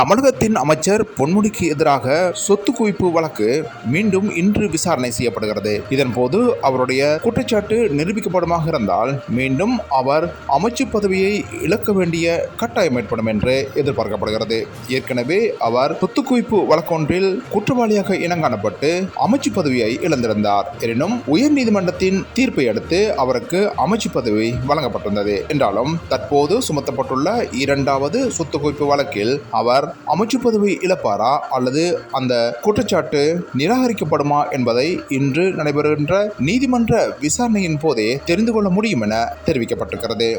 தமிழகத்தின் அமைச்சர் பொன்முடிக்கு எதிராக சொத்து குவிப்பு வழக்கு மீண்டும் இன்று விசாரணை செய்யப்படுகிறது. இதன்போது அவருடைய குற்றச்சாட்டு நிரூபிக்கப்படுமாக இருந்தால் மீண்டும் அவர் அமைச்சு பதவியை இழக்க வேண்டிய கட்டாயம் ஏற்படும் என்று எதிர்பார்க்கப்படுகிறது. ஏற்கனவே அவர் சொத்து குவிப்பு வழக்கொன்றில் குற்றவாளியாக இனங்காணப்பட்டு அமைச்சு பதவியை இழந்திருந்தார். எனினும் உயர்நீதிமன்றத்தின் தீர்ப்பை அடுத்து அவருக்கு அமைச்சு பதவி வழங்கப்பட்டிருந்தது. என்றாலும் தற்போது சுமத்தப்பட்டுள்ள இரண்டாவது சொத்து குவிப்பு வழக்கில் அவர் அமைச்சு பதவி இழப்பாரா அல்லது அந்த குற்றச்சாட்டு நிராகரிக்கப்படுமா என்பதை இன்று நடைபெறுகின்ற நீதிமன்ற விசாரணையின் போதே தெரிந்து கொள்ள முடியும் என தெரிவிக்கப்பட்டிருக்கிறது.